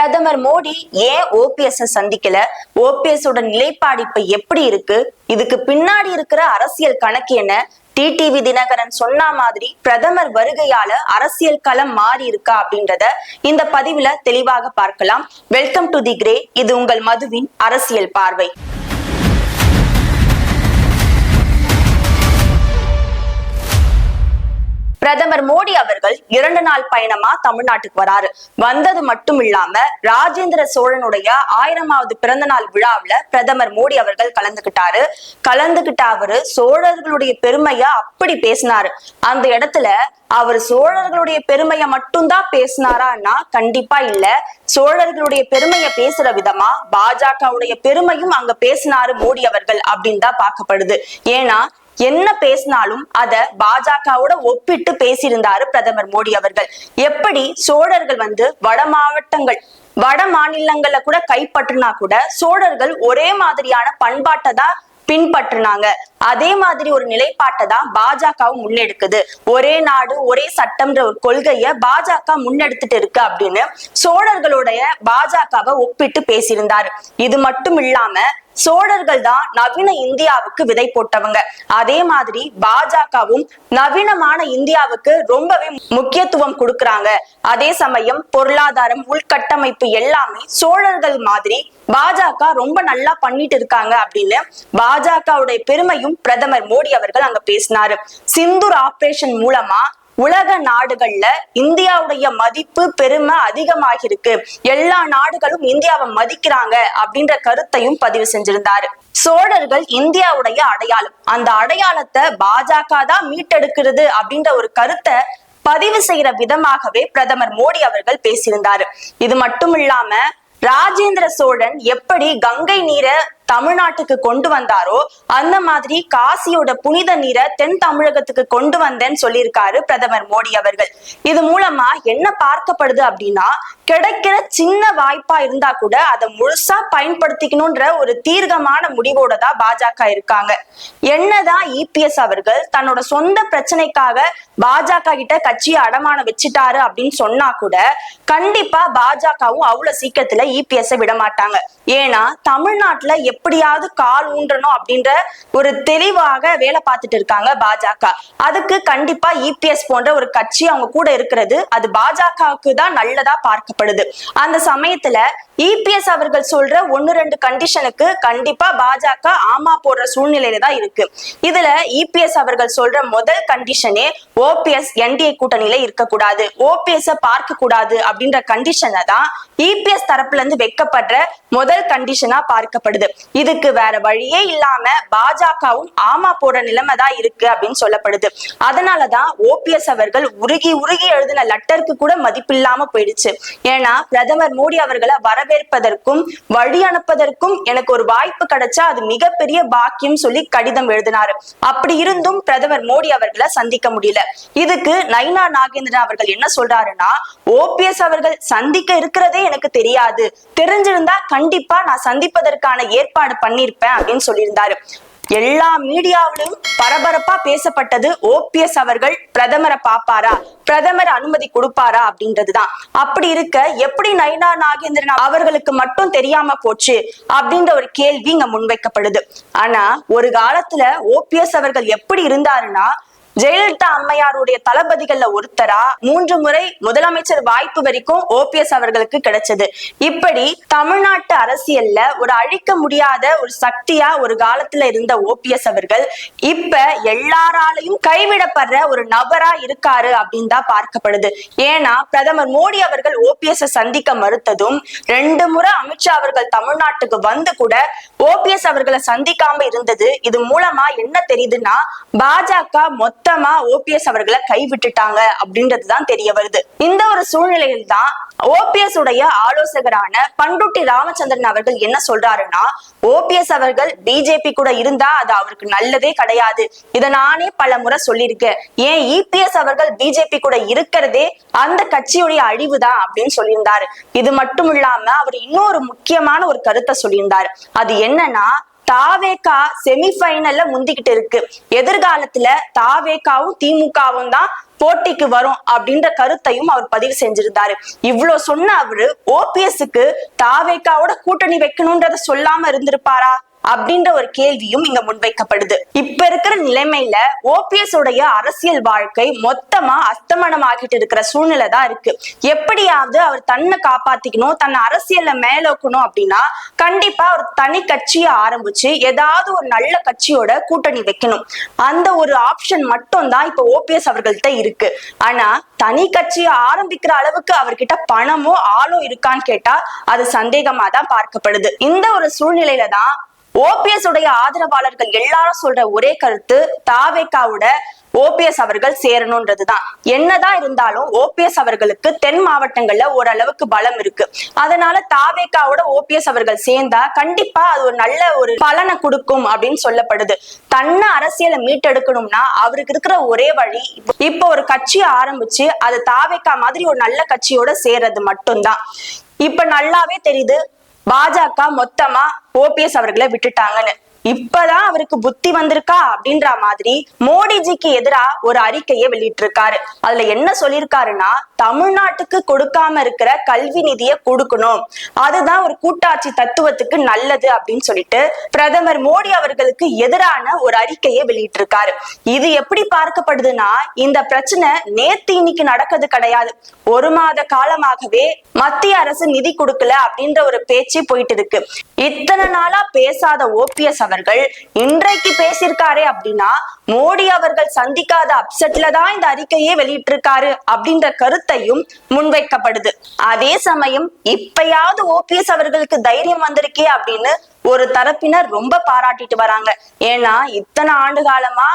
பிரதமர் மோடி ஏன் OPS சந்திக்கல? OPS ஓட நிலைப்பாடு இப்ப எப்படி இருக்கு? இதுக்கு பின்னாடி இருக்கிற அரசியல் கணக்கு என்ன? டிடிவி தினகரன் சொன்ன மாதிரி பிரதமர் வருகையால அரசியல் களம் மாறி இருக்கா அப்படின்றத இந்த பதிவுல தெளிவாக பார்க்கலாம். வெல்கம் டு தி கிரே இது உங்கள் மதுவின் அரசியல் பார்வை. பிரதமர் மோடி அவர்கள் இரண்டு நாள் பயணமா தமிழ்நாட்டுக்கு வராரு. வந்தது மட்டும் இல்லாம ராஜேந்திர சோழனுடைய ஆயிரமாவது பிறந்த நாள் விழாவுல பிரதமர் மோடி அவர்கள் கலந்துகிட்டாரு. கலந்துகிட்ட அவரு சோழர்களுடைய பெருமைய அப்படி பேசினாரு. அந்த இடத்துல அவர் சோழர்களுடைய பெருமையை மட்டும்தான் பேசினாரான்னா கண்டிப்பா இல்ல. சோழர்களுடைய பெருமையை பேசுற விதமா பாஜகவுடைய பெருமையும் அங்க பேசினாரு மோடி அவர்கள் அப்படின்னு தான் பார்க்கப்படுது. ஏன்னா என்ன பேசினாலும் அத பாஜகவோட ஒப்பிட்டு பேசியிருந்தாரு பிரதமர் மோடி அவர்கள். எப்படி சோழர்கள் வந்து வட மாவட்டங்கள் வட மாநிலங்கள்ல கூட கைப்பற்றினா கூட சோழர்கள் ஒரே மாதிரியான பண்பாட்டை தான் பின்பற்றினாங்க. அதே மாதிரி ஒரு நிலைப்பாட்டை தான் பாஜகவும் முன்னெடுக்குது. ஒரே நாடு ஒரே சட்டம்ன்ற ஒரு கொள்கைய பாஜக முன்னெடுத்துட்டு இருக்கு அப்படின்னு சோழர்களுடைய பாஜகவை ஒப்பிட்டு பேசியிருந்தாரு. இது மட்டும் இல்லாம சோழர்கள் தான் நவீன இந்தியாவுக்கு விதை போட்டவங்க. அதே மாதிரி பாஜகவும் நவீனமான இந்தியாவுக்கு ரொம்பவே முக்கியத்துவம் கொடுக்கறாங்க. அதே சமயம் பொருளாதாரம் உள்கட்டமைப்பு எல்லாமே சோழர்கள் மாதிரி பாஜக ரொம்ப நல்லா பண்ணிட்டு இருக்காங்க அப்படின்னு பாஜகவுடைய பெருமையும் பிரதமர் மோடி அவர்கள் அங்க பேசினாரு. சிந்தூர் ஆபரேஷன் மூலமா உலக நாடுகள்ல இந்தியாவுடைய மதிப்பு பெருமை அதிகமாகிருக்கு எல்லா நாடுகளும் இந்தியாவை மதிக்கிறாங்க அப்படின்ற கருத்தையும் பதிவு செஞ்சிருந்தாரு. சோழர்கள் இந்தியாவுடைய அடையாளம். அந்த அடையாளத்தை பாஜக தான் மீட்டெடுக்கிறது அப்படின்ற ஒரு கருத்தை பதிவு செய்யற விதமாகவே பிரதமர் மோடி அவர்கள் பேசியிருந்தாரு. இது மட்டும் இல்லாம ராஜேந்திர சோழன் எப்படி கங்கை நீரை தமிழ்நாட்டுக்கு கொண்டு வந்தாரோ அந்த மாதிரி காசியோட புனித நீரை தென் தமிழகத்துக்கு கொண்டு வந்தேன்னு சொல்லியிருக்காரு பிரதமர் மோடி அவர்கள். இது மூலமா என்ன பார்க்கப்படுது அப்படின்னா கிடைக்கிற சின்ன வாய்ப்பா இருந்தா கூட அதை முழுசா பயன்படுத்திக்கணும்ன்ற ஒரு தீர்க்கமான முடிவோட தான் பாஜக இருக்காங்க. என்னதான் இபிஎஸ் அவர்கள் தன்னோட சொந்த பிரச்சனைக்காக பாஜக கிட்ட கட்சியை அடமான வச்சுட்டாரு அப்படின்னு சொன்னா கூட கண்டிப்பா பாஜகவும் அவ்வளவு சீக்கிரத்துல இபிஎஸ் விட மாட்டாங்க. ஏன்னா தமிழ்நாட்டுல எப்படியாவது கால் ஊன்றணும் அப்படின்ற ஒரு தெளிவாக வேலை பார்த்துட்டு இருக்காங்க பாஜக. அதுக்கு கண்டிப்பா இபிஎஸ் போன்ற ஒரு கட்சி அவங்க கூட இருக்கிறது அது பாஜகவுக்கு தான் நல்லதா பார்க்கப்படுது. அந்த சமயத்துல இபிஎஸ் அவர்கள் சொல்ற ஒன்னு ரெண்டு கண்டிஷனுக்கு கண்டிப்பா பாஜக ஆமா போடுற சூழ்நிலையில தான் இருக்கு. இதுல இபிஎஸ் அவர்கள் சொல்ற முதல் கண்டிஷனே ஓபிஎஸ் என்டிஏ கூட்டணியில இருக்கக்கூடாது. ஓபிஎஸ் பார்க்க கூடாது அப்படின்ற கண்டிஷனை தான் இபிஎஸ் தரப்புல இருந்து வைக்கப்படுற முதல் கண்டிஷனா பார்க்கப்படுது. இதுக்கு வேற வழியே இல்லாம பாஜகவும் ஆமா போற நிலைமை தான் இருக்கு அப்படின்னு சொல்லப்படுது. அதனாலதான் ஓபிஎஸ் அவர்கள் உருகி உருகி எழுதின லெட்டருக்கு கூட மதிப்பில்லாம போயிடுச்சு. ஏன்னா பிரதமர் மோடி அவர்களை வரவேற்பதற்கும் வழி அனுப்பதற்கும் எனக்கு ஒரு வாய்ப்பு கிடைச்சா அது மிகப்பெரிய பாக்கியம் சொல்லி கடிதம் எழுதினாரு. அப்படி இருந்தும் பிரதமர் மோடி அவர்களை சந்திக்க முடியல. இதுக்கு நைனா நாகேந்திரன் அவர்கள் என்ன சொல்றாருன்னா ஓபிஎஸ் அவர்கள் சந்திக்க இருக்கிறதே எனக்கு தெரியாது. தெரிஞ்சிருந்தா கண்டிப்பா நான் சந்திப்பதற்கான ஏற்பாடு பண்ணிருப்பேன் அப்படின்னு சொல்லியிருந்தாரு. எல்லா மீடியாவிலும் பரபரப்பா பேசப்பட்டது ஓபிஎஸ் அவர்கள் பிரதமரை பாப்பாரா பிரதமர் அனுமதி கொடுப்பாரா அப்படின்றதுதான். அப்படி இருக்க எப்படி நயனா நாகேந்திரன் அவர்களுக்கு மட்டும் தெரியாம போச்சு அப்படின்ற ஒரு கேள்வி இங்க முன்வைக்கப்படுது. ஆனா ஒரு காலத்துல ஓபிஎஸ் அவர்கள் எப்படி இருந்தாருன்னா ஜெயலலிதா அம்மையாருடைய தளபதிகள்ல ஒருத்தரா மூன்று முறை முதலமைச்சர் வாய்ப்பு வரைக்கும் ஓபிஎஸ் அவர்களுக்கு கிடைச்சது. இப்படி தமிழ்நாட்டு அரசியல்ல ஒரு அழிக்க முடியாத ஒரு சக்தியா ஒரு காலத்துல இருந்த ஓபிஎஸ் அவர்கள் இப்ப எல்லாராலையும் கைவிடப்படுற ஒரு நபரா இருக்காரு அப்படின்னு தான் பார்க்கப்படுது. ஏன்னா பிரதமர் மோடி அவர்கள் ஓபிஎஸ் சந்திக்க மறுத்ததும் ரெண்டு முறை அமித்ஷா அவர்கள் தமிழ்நாட்டுக்கு வந்து கூட ஓபிஎஸ் அவர்களை சந்திக்காம இருந்தது. இது மூலமா என்ன தெரியுதுன்னா பாஜக மொத்தமா ஓபிஎஸ் அவர்களை கைவிட்டுட்டாங்க அப்படின்றதுதான் தெரிய வருது. இந்த ஒரு சூழ்நிலையில் தான் ஓபிஎஸ் உடைய ஆலோசகரான பண்டுட்டி ராமச்சந்திரன் அவர்கள் என்ன சொல்றாருன்னா ஓபிஎஸ் அவர்கள் பிஜேபி கூட இருந்தா அது அவருக்கு நல்லதே கிடையாது. இதை நானே பல முறை சொல்லியிருக்கேன். ஏன் இபிஎஸ் அவர்கள் பிஜேபி கூட இருக்கிறதே அந்த கட்சியுடைய அழிவு தான் அப்படின்னு சொல்லியிருந்தாரு. இது மட்டும் இல்லாம அவர் இன்னொரு முக்கியமான ஒரு கருத்தை சொல்லியிருந்தாரு. அது என்னன்னா தாவேகா செமிஃபைனல்ல முந்திக்கிட்டு இருக்கு. எதிர்காலத்துல தாவேகாவும் திமுகவும் தான் போட்டிக்கு வரும் அப்படின்ற கருத்தையும் அவர் பதிவு செஞ்சிருந்தாரு. இவ்வளவு சொன்ன அவரு ஓபிஎஸ்க்கு தாவேக்காவோட கூட்டணி வைக்கணும்ன்றத சொல்லாம இருந்திருப்பாரா? அப்படின்ற ஒரு கேள்வியும் இங்க முன்வைக்கப்படுது. இப்ப இருக்கிற நிலைமையில ஓபிஎஸ் உடைய அரசியல் வாழ்க்கை மொத்தமா அஸ்தமனம் ஆகிட்டு இருக்கிற சூழ்நிலை தான் இருக்கு. எப்படியாவது அவர் தன்னை காப்பாத்திக்கணும் தன்னை அரசியல்ல மேலோக்கணும் அப்படின்னா கண்டிப்பா ஒரு தனி கட்சியை ஆரம்பிச்சு ஏதாவது ஒரு நல்ல கட்சியோட கூட்டணி வைக்கணும். அந்த ஒரு ஆப்ஷன் மட்டும் தான் இப்ப ஓபிஎஸ் அவர்கள்ட்ட இருக்கு. ஆனா தனி கட்சியை ஆரம்பிக்கிற அளவுக்கு அவர்கிட்ட பணமோ ஆளோ இருக்கான்னு கேட்டா அது சந்தேகமா தான் பார்க்கப்படுது. இந்த ஒரு சூழ்நிலையில தான் ஓபிஎஸ் உடைய ஆதரவாளர்கள் எல்லாரும் சொல்ற ஒரே கருத்து தாவேக்காவோட ஓபிஎஸ் அவர்கள் சேரணும்ன்றதுதான். என்னதான் இருந்தாலும் ஓபிஎஸ் அவர்களுக்கு தென் மாவட்டங்கள்ல ஓரளவுக்கு பலம் இருக்கு. அதனால தாவேக்காவோட ஓபிஎஸ் அவர்கள் சேர்ந்தா கண்டிப்பா அது ஒரு நல்ல ஒரு பலனை கொடுக்கும் அப்படின்னு சொல்லப்படுது. தன்னை அரசியலை மீட்டெடுக்கணும்னா அவருக்கு இருக்கிற ஒரே வழி இப்போ ஒரு கட்சியை ஆரம்பிச்சு அது தாவேக்கா மாதிரி ஒரு நல்ல கட்சியோட சேர்றது மட்டும்தான். இப்ப நல்லாவே தெரியுது பாஜக மொத்தமா ஓபிஎஸ் அவர்களை விட்டுட்டாங்கன்னு. இப்பதான் அவருக்கு புத்தி வந்திருக்கா அப்படின்ற மாதிரி மோடிஜிக்கு எதிரா ஒரு அறிக்கையை வெளியிட்டு இருக்காரு அதுல என்ன சொல்லியிருக்காருன்னா தமிழ்நாட்டுக்கு கொடுக்காம இருக்கிற கல்வி நிதியை கொடுக்கணும். அதுதான் ஒரு கூட்டாட்சி தத்துவத்துக்கு நல்லது அப்படின்னு சொல்லிட்டு பிரதமர் மோடி அவர்களுக்கு எதிரான ஒரு அறிக்கையை வெளியிட்டு இருக்காரு இது எப்படி பார்க்கப்படுதுன்னா இந்த பிரச்சனை நேத்து இன்னைக்கு நடக்கிறது கிடையாது. ஒரு மாத காலமாகவே மத்திய அரசு நிதி கொடுக்கல அப்படின்ற ஒரு பேச்சு போயிட்டு இருக்கு. இத்தனை நாளா பேசாத ஓபிஎஸ் அவர்கள் இன்றைக்கு பேசியிருக்காரே அப்படின்னா மோடி அவர்கள் சந்திக்காத அப்செட்ல தான் இந்த அறிக்கையே வெளியிட்டிருக்காரு அப்படின்ற கருத்தையும் முன்வைக்கப்படுது. அதே சமயம் இப்பயாவது ஓபிஎஸ் அவர்களுக்கு தைரியம் வந்திருக்கே அப்படின்னு ஒரு தரப்பினர் ரொம்ப பாராட்டிட்டு வராங்க. ஏன்னா இத்தனை ஆண்டு காலமா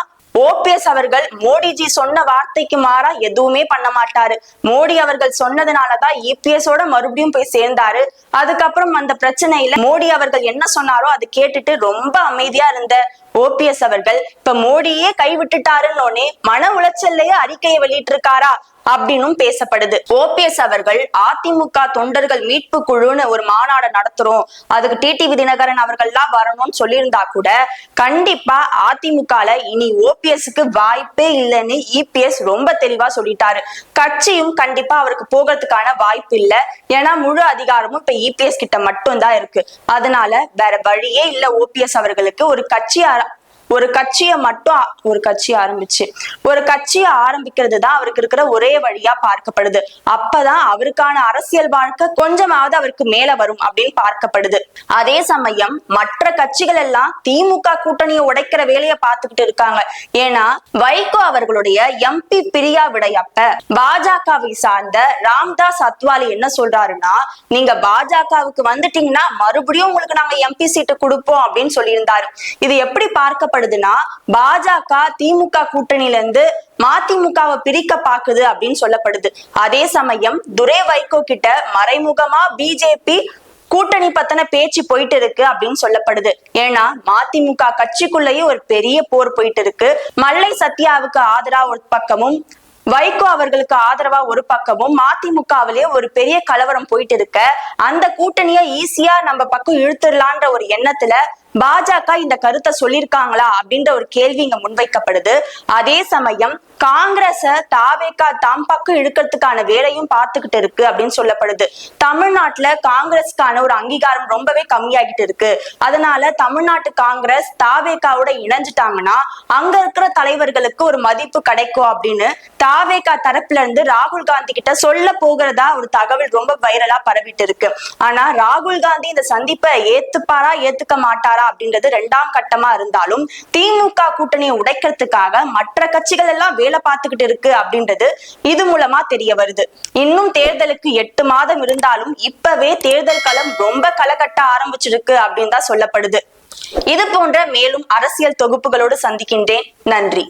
ஓபிஎஸ் அவர்கள் மோடிஜி சொன்ன வார்த்தைக்கு மாறா எதுவுமே பண்ண மாட்டாரு. மோடி அவர்கள் சொன்னதுனாலதான் இபிஎஸோட மறுபடியும் போய் சேர்ந்தாரு. அதுக்கப்புறம் அந்த பிரச்சனையில மோடி அவர்கள் என்ன சொன்னாரோ அது கேட்டுட்டு ரொம்ப அமைதியா இருந்த ஓபிஎஸ் அவர்கள் இப்ப மோடியே கைவிட்டுட்டாருன்னு மன உளைச்சல்லையே அறிக்கையை வெளியிட்டிருக்காரா? அப்படின்னும் பேசப்படுது. ஓபிஎஸ் அவர்கள் அதிமுக தொண்டர்கள் மீட்பு குழுன்னு ஒரு மாநாடு நடத்துறோம். அதுக்கு டிடிவி தினகரன் அவர்கள்லாம் வரணும்னு சொல்லியிருந்தா கூட கண்டிப்பா அதிமுகல இனி ஓபிஎஸ்க்கு வாய்ப்பே இல்லைன்னு இபிஎஸ் ரொம்ப தெளிவா சொல்லிட்டாரு. கட்சியும் கண்டிப்பா அவருக்கு போகிறதுக்கான வாய்ப்பு இல்லை. ஏன்னா முழு அதிகாரமும் இப்ப இபிஎஸ் கிட்ட மட்டும் தான் இருக்கு. அதனால வேற வழியே இல்ல ஓபிஎஸ் அவர்களுக்கு. ஒரு கட்சி ஒரு கட்சியை மட்டும் ஒரு கட்சி ஆரம்பிச்சு. ஒரு கட்சியை ஆரம்பிக்கிறது தான் அவருக்கு இருக்கிற ஒரே வழியா பார்க்கப்படுது. அப்பதான் அவருக்கான அரசியல் வாழ்க்கை கொஞ்சமாவது அவருக்கு மேல வரும் அப்படின்னு பார்க்கப்படுது. அதே சமயம் மற்ற கட்சிகள் எல்லாம் திமுக கூட்டணியை உடைக்கிற வேலையை பார்த்துக்கிட்டு இருக்காங்க. ஏன்னா வைகோ அவர்களுடைய எம்பி பிரியா விடையப்ப பாஜகவை சார்ந்த ராம்தாஸ் அத்வாலி என்ன சொல்றாருன்னா நீங்க பாஜகவுக்கு வந்துட்டீங்கன்னா மறுபடியும் உங்களுக்கு நாங்க எம்பி சீட்டு கொடுப்போம் அப்படின்னு சொல்லியிருந்தாரு. இது எப்படி பார்க்க சொல்லப்படுதுன்னா பாஜக திமுக கூட்டணியில இருந்து மதிமுகவை பிரிக்க பாக்குது அப்படின்னு சொல்லப்படுது. அதே சமயம் துரை வைகோ கிட்ட மறைமுகமா பிஜேபி கூட்டணி பத்தின பேச்சு போயிட்டு இருக்கு அப்படின்னு சொல்லப்படுது. ஏன்னா மதிமுக கட்சிக்குள்ளேயே ஒரு பெரிய போர் போயிட்டு இருக்கு. மல்லை சத்யாவுக்கு ஆதரா ஒரு பக்கமும் வைகோ அவர்களுக்கு ஆதரவா ஒரு பக்கமும் மதிமுகவிலேயே ஒரு பெரிய கலவரம் போயிட்டு இருக்க. அந்த கூட்டணிய ஈஸியா நம்ம பக்கம் இழுத்துடலான்ற ஒரு எண்ணத்துல பாஜக இந்த கருத்தை சொல்லியிருக்காங்களா அப்படின்ற ஒரு கேள்வி இங்க முன்வைக்கப்படுது. அதே சமயம் காங்கிரஸ தாவேக்கா தாம் பக்கம் இழுக்கிறதுக்கான வேலையும் பார்த்துக்கிட்டு இருக்கு அப்படின்னு சொல்லப்படுது. தமிழ்நாட்டுல காங்கிரஸ்க்கான ஒரு அங்கீகாரம் ரொம்பவே கம்மியாகிட்டு இருக்கு. அதனால தமிழ்நாட்டு காங்கிரஸ் தாவேக்காவோட இணைஞ்சிட்டாங்கன்னா அங்க இருக்கிற தலைவர்களுக்கு ஒரு மதிப்பு கிடைக்கும் அப்படின்னு தாவேக்கா தரப்புல இருந்து ராகுல் காந்தி கிட்ட சொல்ல போகிறதா ஒரு தகவல் ரொம்ப வைரலா பரவிட்டு இருக்கு. ஆனா ராகுல் காந்தி இந்த சந்திப்பை ஏத்துப்பாரா ஏத்துக்க மாட்டாரா அப்படின்றது ரெண்டாம் கட்டமா இருந்தாலும் திமுக கூட்டணியை உடைக்கிறதுக்காக மற்ற கட்சிகள் எல்லாம் வேலை பார்த்துக்கிட்டு இருக்கு அப்படின்றது இது மூலமா தெரிய வருது. இன்னும் தேர்தலுக்கு எட்டு மாதம் இருந்தாலும் இப்பவே தேர்தல் களம் ரொம்ப களகட்ட ஆரம்பிச்சிருக்கு அப்படின்னு தான் சொல்லப்படுது. இது போன்ற மேலும் அரசியல் தொகுப்புகளோடு சந்திக்கின்றேன். நன்றி.